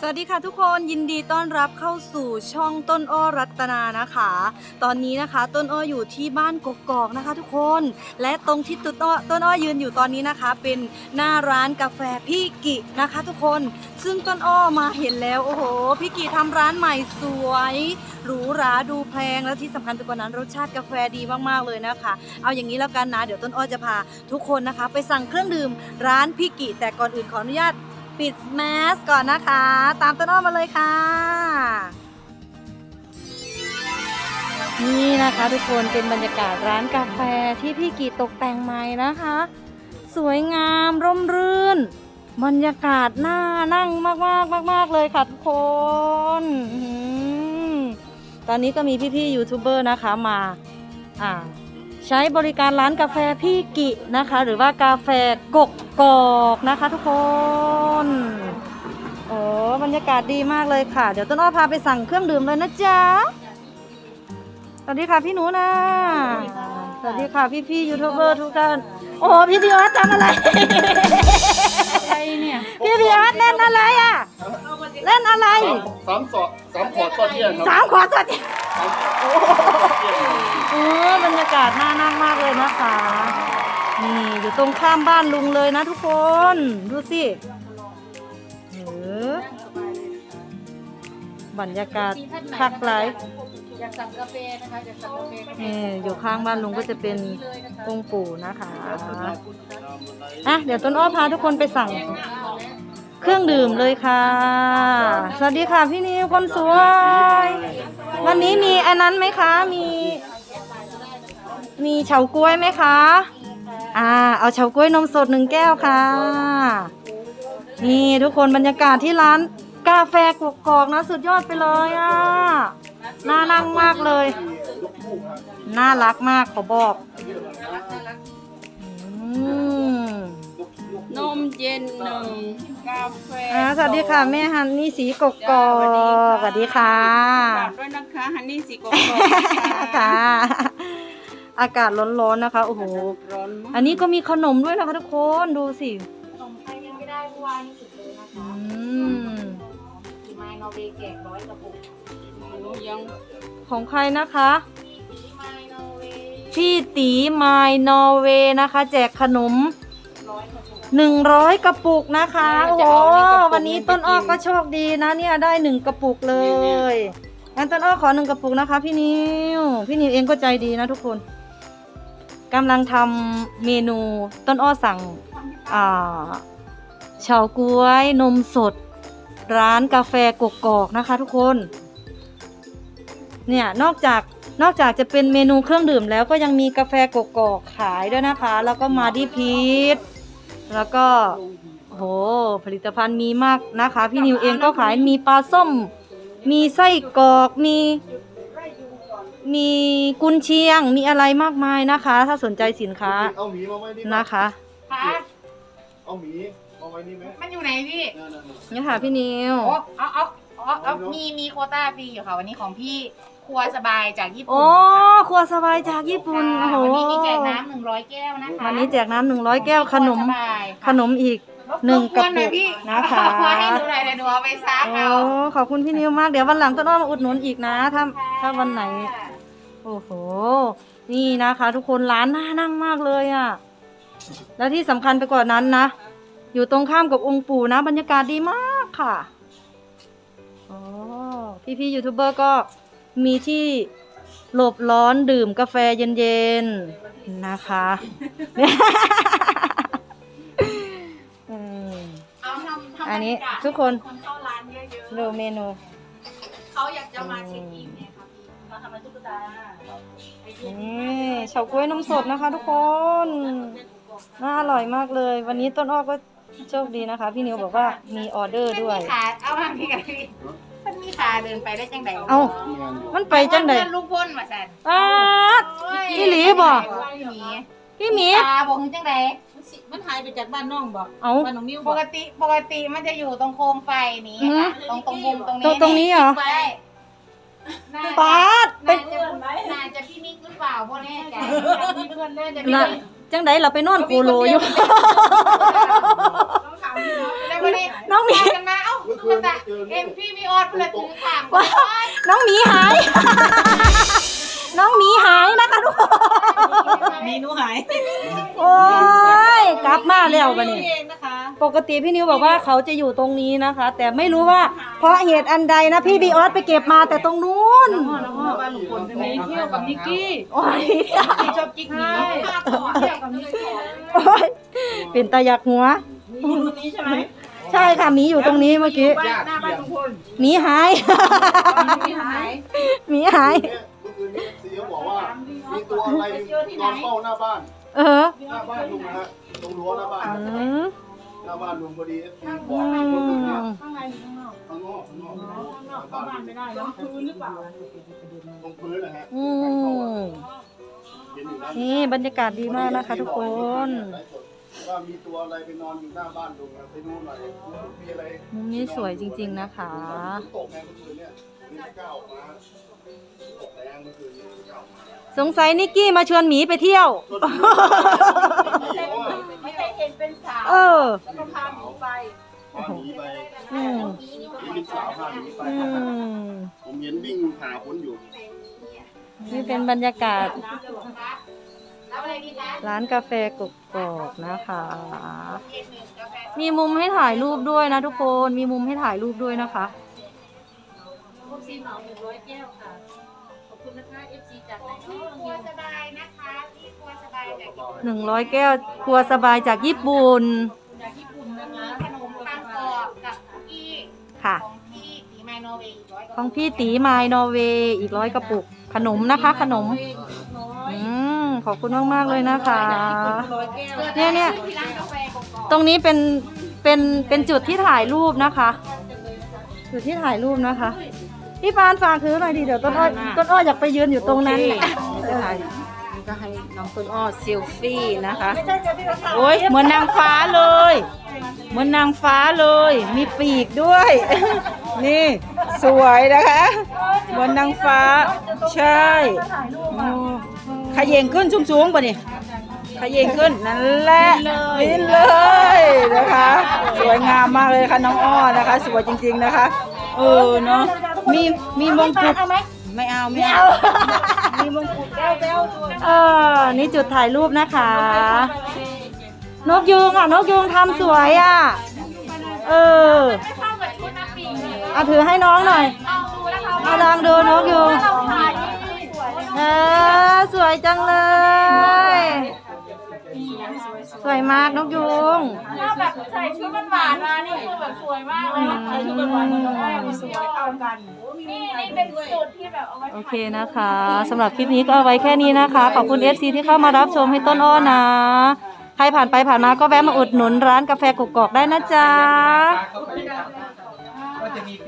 สวัสดีค่ะทุกคนยินดีต้อนรับเข้าสู่ช่องต้นอ้อรัตนานะคะ ตอนนี้นะคะต้นอ้ออยู่ที่บ้านกกอกนะคะ ทุกคน และตรงที่ต้นอ้อต้นอ้อยืนอยู่ตอนนี้นะคะ เป็นหน้าร้านกาแฟพี่กินะคะ ทุกคน ซึ่งต้นอ้อมาเห็นแล้วโอ้โหพี่กิทำร้านใหม่สวยหรูหราดูแพงและที่สำคัญไปกว่านั้นรสชาติกาแฟดีมากๆเลยนะคะ เอาอย่างนี้แล้วกันนะเดี๋ยวต้นอ้อจะพาทุกคนนะคะ ไปสั่งเครื่องดื่มร้านพี่กิแต่ก่อนอื่นขออนุญาต ปิดแมสก่อนนะคะ ตามต้นอ้อมาเลยค่ะ นี่นะคะทุกคนเป็นบรรยากาศร้านกาแฟที่พี่กีตกแต่งใหม่นะคะ สวยงามร่มรื่น บรรยากาศน่านั่งมากมากมากมากเลยค่ะทุกคนอตอนนี้ก็มีพี่ๆยูทูบเบอร์นะคะมา อ่า ใช้บริการร้านกาแฟพี่กินะคะ หรือว่ากาแฟกกกอกนะคะ ทุกคนโอ้บรรยากาศดีมากเลยค่ะ เดี๋ยวต้นอ้อพาไปสั่งเครื่องดื่มเลยนะจ๊ะสวัสดีค่ะพี่หนูนะสวัสดีค่ะพี่พี่ๆยูทูบเบอร์ทุกท่านโอ้พี่พี่อาร์ตทำอะไรอะไรเนี่ยพี่พี่อาร์ตเล่นอะไรอะเล่นอะไรสามสอดสามขอดก็เที่ยงครับสามขวดสัตว์สามขอดก็เที่ยงครับ เออบรรยากาศน่านั่งมากเลยนะคะ นี่อยู่ตรงข้ามบ้านลุงเลยนะทุกคน ดูสิเออบรรยากาศคักไหลายอยากสั่งกาแฟนะคะอยากสั่งกาแฟก็ได้นี่อยู่ข้างบ้านลุงก็จะเป็นองค์ปู่นะคะอะเดี๋ยวต้นอ้อพาทุกคนไปสั่ง เครื่องดื่มเลยค่ะ สวัสดีค่ะพี่นิวคนสวยวันนี้มี อันนั้นไหมคะ มี มีเฉาก๊วยไหมคะ อ่า เอาเฉาก๊วยนมสดหนึ่งแก้วค่ะ นี่ทุกคนบรรยากาศที่ร้านกาแฟกกอกนะสุดยอดไปเลยอะ น่านั่งมากเลย น่ารักมากขอบอกอืม นมเย็นหนึ่งกาแฟอ่าสวัสดีค่ะ แม่ฮันนี่สีกกกอกสวัสดีค่ะฝากด้วยนะคะฮันนี่สีกอกค่ะ อากาศร้อนๆนะคะโอ้โหร้อนอันนี้ก็มีขนมด้วยนะคะทุกคนดูสิขนมไทยยังไม่ได้เมื่อวานนี้สุดเลยนะคะอืมกี่ไมล์นอร์เวย์แจกร้อยกระปุกหนูยังของใครนะคะกี่ไมล์นอร์เวย์พี่ตีไมล์นอร์เวย์นะคะ แจกขนมร้อยกระปุก หนึ่งร้อยกระปุกนะคะโอ้โหวันนี้ต้นอ้อก็โชคดีนะเนี่ยได้หนึ่งกระปุกเลยงั้นต้นอ้อขอหนึ่งกระปุกนะคะ พี่นิวพี่นิวเองก็ใจดีนะทุกคนกำลังทำเมนูต้นอ้อสั่งอ่าเฉาก๊วยนมสด ร้านกาแฟกกอกนะคะ ทุกคน เนี่ยนอกจากนอกจากจะเป็นเมนูเครื่องดื่มแล้วก็ยังมีกาแฟกกอกขายด้วยนะคะ แล้วก็มาดีพีช แล้วก็โหผลิตภัณฑ์มีมากนะคะ พี่นิวเองก็ขายมีปลาส้ม มีไส้กรอกมี มีกุนเชียงมีอะไรมากมายนะคะ ถ้าสนใจสินค้าเอาหมีมาไว้นี่ไหมนะคะคะเอาหมีมาไว้นี่ไหมมันอยู่ไหนพี่นั่นๆนี่ค่ะพี่นิว โอ้เอาเอาเอาเอามีมีโควต้าฟรีอยู่ค่ะวันนี้ของพี่ ครัวสบายจากญี่ปุ่นโอ้ครัวสบายจากญี่ปุ่นโอ้ค่ะโหวันนี้มีแจกน้ำหนึ่งร้อยแก้วนะคะวันนี้แจกน้ำหนึ่งร้อยแก้วขนม ครัวสบายค่ะขนมอีกหนึ่งกระปุกบวหอยพี่นะคะขอให้หนูหน่อยเดี๋ยวหนูเอาไปซักโอ้เอาขอบคุณพี่นิวมาก เดี๋ยววันหลังต้นอ้อมาอุดหนุนอีกนะ ถ้าถ้าวันไหน โอ้โห นี่นะคะ ทุกคนร้านน่านั่งมากเลยอะ่ะ แล้วที่สำคัญไปกว่านั้นนะ อยู่ตรงข้ามกับองค์ปู่นะ บรรยากาศดีมากค่ะ อ๋อ พี่ๆ ยูทูบเบอร์ก็ มีที่หลบร้อนดื่มกาแฟเย็นๆนะคะอืมเอาทำทำอันนี้บรรยากาศทุกคน คนเข้าร้านเยอะดูเมนูๆเขาอยากจะมาเช็คอินไงคะพี่มาทำอะไรตุ๊กตาไอ้ที่นี่เฉาก๊วยนมสดนะคะ ทุกคนน่าอร่อยมากเลย วันนี้ต้นอ้อก็โชคดีนะคะ พี่นิวบอกว่ามีออเดอร์ด้วยมันมีขาเอามาพี่กันพี่ มันมีขาเดินไปได้จังไดเอ้าๆงานอยู่มันไปจังไดเพื่อนลูกพ่นมาสั่นอ้าดพี่หลีบ่พี่หลีพี่หมีตาบอกคือจังไดมันหายไปจากบ้านน้องบอกเอ้า บ้านน้องนิ้วบปอกกติปกติมันจะอยู่ตรงโคมไฟนี้อือฮึค่ะตรงตรงมุมตรงตรนี้งตรงนี้เหรอไปน่าจะปาดไปน่าจะน่าจะพี่มิกหรือเปล่าพ่อแน่ใจมีเพื่อนน่าจะพี่น่ะมิกจังไดเราไปนอนโคโลอยู่ แล้วก็ได้น้องหมีพากันมา เอ้าเมื่อคืนเดินแต่เจอเอ็นี่มพี่มีออดเลยถือถังว้าน้องหมีหาย น้องหมีหายนะคะทุกคนมีหนูหายโอ้ยกลับมาแล้วบัดนี้ เองนะคะปกติพี่นิวบอกว่าเขาจะอยู่ตรงนี้นะคะ แต่ไม่รู้ว่าเพราะเหตุอันใดนะพี่บีออสไปเก็บมาแต่ตรงนู้นบ้านลุงพลใช่ไหมเที่ยวกับนิกกี้โอ้ยที่ชอบกิ๊กหนีมาต่อเที่ยวกับนี่ต่อโอ้ยเป็นตายักหัว มีอยู่ตรงนี้ใช่ไหม ใช่ค่ะหมีอยู่ตรงนี้เมื่อกี้บ้านหน้าบ้านลุงพลหมีหายมีหายหมีหายเนี่ยเมื่อคืนนี้ซีเขาบอกว่า มีตัวอะไรนอนเฝ้าหน้าบ้าน เออหน้าบ้านลุงนะฮะตรงรั้วหน้าบ้าน อืมหน้าบ้านลุงพอดีเอฟซีบอือกเมื่อคืนเนี้ยมข้างในข้างนอกข้างนอกข้างนอกหน้าเข้าบ้านบ้านไม่ได้เนาะพื้นหรือเปล่าตรงพื้นนะฮะอืมเห็นอยู่นะนี่บรรยากาศดีมากนะคะทุกคน ว่ามีตัวอะไรไปนอนอยู่หน้าบ้านลุงนะไปดูหน่อยมีอะไรมุมนี้สวยจริง ๆนะคะตกแรงเมื่อคืนเนี่ยนี่ไม่กล้าออกมาตกแรงเมื่อคืนนี้ไม่กล้าออกมาสงสัยนิกกี้มาชวนหมีไปเที่ยวส่วนที่เพราะว่าไม่ได้เห็นเป็นสาวเออ แล้วก็พาหนูไปพาหนีไปอืมเห็นลูกสาวพาหนีไปอืมผมเห็นวิ่งหาคนอยู่ นี่เป็นบรรยากาศแล้วอะไรดีนะ ร้านกาแฟกกอกนะคะเย็นหนึ่งกาแฟมีมุมให้ถ่ายรูปด้วยนะทุกคน มีมุมให้ถ่ายรูปด้วยนะคะพวกซีเหมาหนึ่งร้อยแก้วค่ะ ขอบคุณนะคะเอฟซีจากไหนที่ครัวสบายนะคะที่ครัวสบายจากญี่ปุ่นหนึ่งร้อยแก้วครัวสบายจากญี่ปุ่น จากญี่ปุ่นนะคะขนมปังกรอบกับคุกกี้ค่ะ ของพี่ตีไมโนเวย์ร้อยกว่าของพี่ตีมายนอร์เวย์อีกร้อยกระปุก ขนมนะคะ ขนมอืม ขอบคุณมากๆเลยนะคะร้อยแก้วเนี่ยเนี่ยที่ร้านกาแฟกรอบตรงนี้เป็นเป็นเป็นจุดที่ถ่ายรูปนะคะ จุดที่ถ่ายรูปนะคะ พี่ปานฝากถือหน่อยดิเดี๋ยวต้นอ้อยต้นอ้อยอยากไปยืนอยู่ตรงนั้นแหละจะถ่ายนี่ก็ให้น้องต้นอ้อเซลฟี่นะคะไม่ใช่จะพี่ภาษาโอ้ยเหมือนนางฟ้าเลย เหมือนนางฟ้าเลย มีปีกด้วย นี่ สวยนะคะ เหมือนนางฟ้า ใช่โอ้ ขยงขึ้นสูงๆป่ะนี่ขยงขึ้นนั่นแหละลิ้นเลยนะคะ สวยงามมากเลยค่ะน้องอ้อนะคะ สวยจริง ๆนะคะ เออเนาะมีมีมงกุฎเอาไหมไม่เอาไม่เอา มีมงกุฎแก้วแก้วด้วยเออนี่จุดถ่ายรูปนะคะ นกยูงอะนกยูงทำสวยอะ เออไม่เข้ากับชุดน้ำปิงเลยเอาถือให้น้องหน่อยลองดูนะคะเอาลองดูนกยูง ออสวยจังเลย สวยมากนกยูงถ้าแบบใส่ชุดหวานๆมานี่คือแบบสวยมากเลยใส่ชุดหวานๆมันก็ได้สวยเข้ากัน นี่นี่เป็นจุดที่แบบเอาไว้โอเคนะคะสำหรับคลิปนี้ก็เอาไว้แค่นี้นะคะ ขอบคุณ FC ที่เข้ามารับชมให้ต้นอ้อนะ ใครผ่านไปผ่านมาก็แวะมาอุดหนุนร้านกาแฟกกอกได้นะจ๊ะ ก็จะมีปีกขึ้น